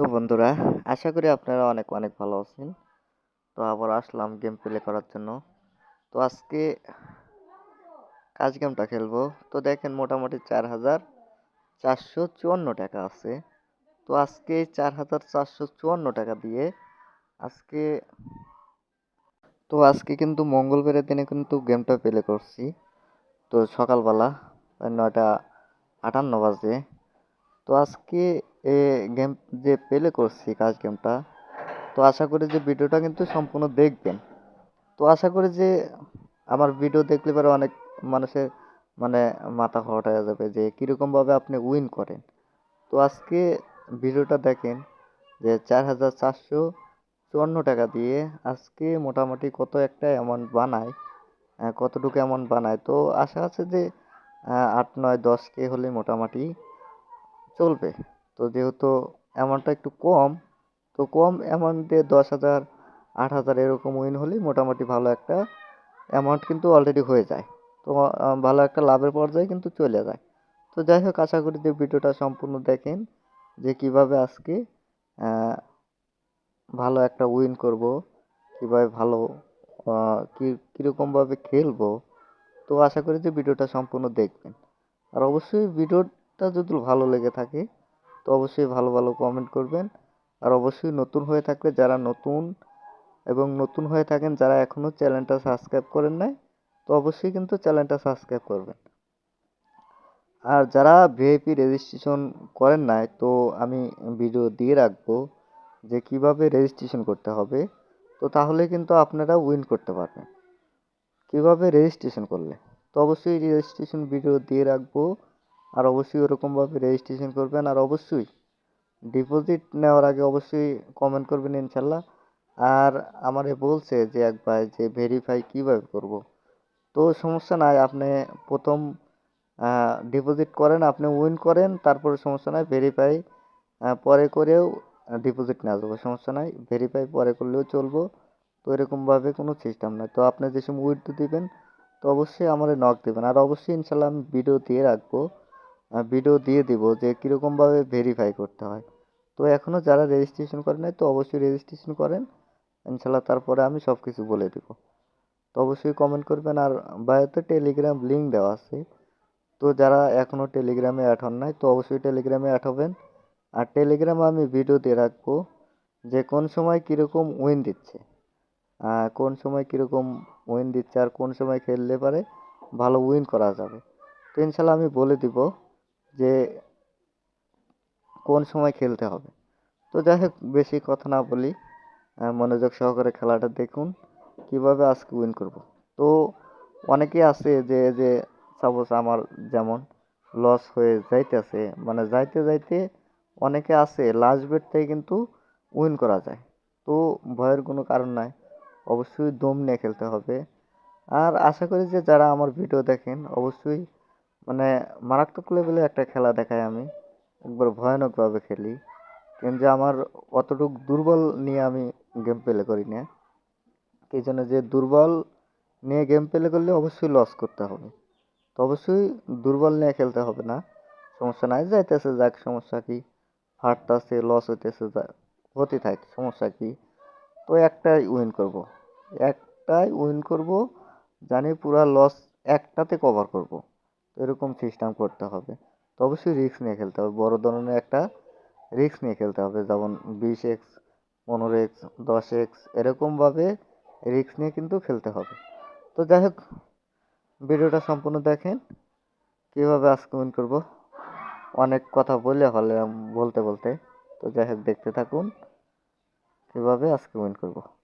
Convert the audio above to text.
তো বন্ধুরা, আশা করি আপনারা অনেক অনেক ভালো আছেন। তো আবার আসলাম গেম প্লে করার জন্য। তো আজকে কাজ গেমটা খেলব। তো দেখেন মোটামুটি চার হাজার চারশো চুয়ান্ন টাকা আছে। তো আজকে চার হাজার চারশো চুয়ান্ন টাকা দিয়ে আজকে, তো আজকে কিন্তু মঙ্গলবারের দিনে কিন্তু গেমটা প্লে করছি। তো সকালবেলা নয়টা আটান্ন বাজে। তো আজকে এ গেম যে প্লে করছি, কাজ গেমটা তো আশা করি যে ভিডিওটা কিন্তু সম্পূর্ণ দেখবেন। তো আশা করি যে আমার ভিডিও দেখলে পরে অনেক মানুষের মানে মাথা হয়ে যাবে যে কীরকমভাবে আপনি উইন করেন। তো আজকে ভিডিওটা দেখেন যে চার হাজার চারশো চুয়ান্ন টাকা দিয়ে আজকে মোটামুটি কত একটা অ্যামাউন্ট বানায় কতটুকু অ্যামাউন্ট বানায়। তো আশা আছে যে আট, নয়, দশ কে হলে মোটামুটি চলবে। তো যেহেতু অ্যামাউন্টটা একটু কম, তো কম অ্যামাউন্ট দিয়ে দশ হাজার, আট হাজার এরকম উইন হলেই মোটামুটি ভালো একটা অ্যামাউন্ট কিন্তু অলরেডি হয়ে যায়। তো ভালো একটা লাভের পর্যায়ে কিন্তু চলে যায়। তো যাই হোক, আশা করি যে ভিডিওটা সম্পূর্ণ দেখেন যে কীভাবে আজকে ভালো একটা উইন করব, কীভাবে ভালো কি কীরকমভাবে খেলব। তো আশা করি যে ভিডিওটা সম্পূর্ণ দেখবেন। আর অবশ্যই ভিডিওটা যদি ভালো লেগে থাকে তো অবশ্যই ভালো ভালো কমেন্ট করবেন। আর অবশ্যই নতুন হয়ে থাকলে যারা নতুন এবং নতুন হয়ে থাকেন, যারা এখনও চ্যানেলটা সাবস্ক্রাইব করেন নাই, তো অবশ্যই কিন্তু চ্যানেলটা সাবস্ক্রাইব করবেন। আর যারা ভিআইপি রেজিস্ট্রেশন করেন নাই, তো আমি ভিডিও দিয়ে রাখব যে কীভাবে রেজিস্ট্রেশন করতে হবে। তো তাহলে কিন্তু আপনারা উইন করতে পারবেন। কীভাবে রেজিস্ট্রেশন করলে? তো অবশ্যই রেজিস্ট্রেশন ভিডিও দিয়ে রাখব। আর অবশ্যই ওরকমভাবে রেজিস্ট্রেশন করবেন। আর অবশ্যই ডিপোজিট নেওয়ার আগে অবশ্যই কমেন্ট করবেন ইনশাল্লাহ। আর আমারে বলছে যে এক ভাই যে ভেরিফাই কীভাবে করব? তো সমস্যা নাই, আপনি প্রথম ডিপোজিট করেন, আপনি উইন করেন, তারপরে সমস্যা নাই ভেরিফাই পরে করেও ডিপোজিট নেওয়া যাবে, সমস্যা নাই ভেরিফাই পরে করলেও চলবো। তো এরকমভাবে কোনো সিস্টেম নাই। তো আপনি যে সময় উইথ দিবেন, তো অবশ্যই আমারে নক দেবেন। আর অবশ্যই ইনশাল্লাহ আমি ভিডিও দিয়ে রাখব। ভিডিও দিয়ে দিব যে কীরকমভাবে ভেরিফাই করতে হয়। তো এখনও যারা রেজিস্ট্রেশন করেন নাই, তো অবশ্যই রেজিস্ট্রেশন করেন। ইনশাল্লাহ তারপরে আমি সব কিছু বলে দেব। তো অবশ্যই কমেন্ট করবেন। আর বায়োতে টেলিগ্রাম লিঙ্ক দেওয়া আছে। তো যারা এখনও টেলিগ্রামে অ্যাড হন নাই, তো অবশ্যই টেলিগ্রামে অ্যাড হবেন। আর টেলিগ্রামে আমি ভিডিও দিয়ে রাখব যে কোন সময় কীরকম উইন দিচ্ছে। কোন সময় কীরকম উইন দিচ্ছে আর কোন সময় খেললে পারে, ভালো উইন করা যাবে। তো ইনশাল্লাহ আমি বলে দিব। যে কোন সময় খেলতে হবে। তো যাই হোক, বেশি কথা না বলি মনোযোগ সহকারে খেলাটা দেখুন, কীভাবে আজকে উইন করব। তো অনেকে আছে যে যে সাপোজ আমার যেমন লস হয়ে যাইতেছে মানে যাইতে যাইতে অনেকে আছে লাস্ট বেট কিন্তু উইন করা যায়। তো ভয়ের কোনো কারণ নাই, অবশ্যই দম নিয়ে খেলতে হবে। আর আশা করি যে যারা আমার ভিডিও দেখেন, অবশ্যই মানে মারাত্মক লেভেলে একটা খেলা দেখাই আমি। একবার ভয়ানকভাবে খেলি। কিন্তু আমার অতটুক দুর্বল নিয়ে আমি গেম প্লে করি না। এই জন্য যে দুর্বল নিয়ে গেম প্লে করলে অবশ্যই লস করতে হবে। তো অবশ্যই দুর্বল নিয়ে খেলতে হবে না। সমস্যা নাই, যাইতেছে যাক, সমস্যা কি? হারতেছে লস হইতেছে, যা হতে থাকে, সমস্যা কি? তো একটাই উইন করব। একটাই উইন করব, জানি পুরা লস একটাতে কভার করব। এরকম সিস্টেম করতে হবে। তো অবশ্যই রিস্ক নিয়ে খেলতে হবে। বড় ধরনের একটা রিস্ক নিয়ে খেলতে হবে। যেমন বিশ এক্স পনেরো এক্স দশ এক্স এরকমভাবে রিস্ক নিয়ে কিন্তু খেলতে হবে। তো যাই হোক, ভিডিওটা সম্পূর্ণ দেখেন। কীভাবে আজকে উইন করব? অনেক কথা বলে হলে বলতে বলতে। তো যাই হোক, দেখতে থাকুন। কীভাবে আজকে উইন করব?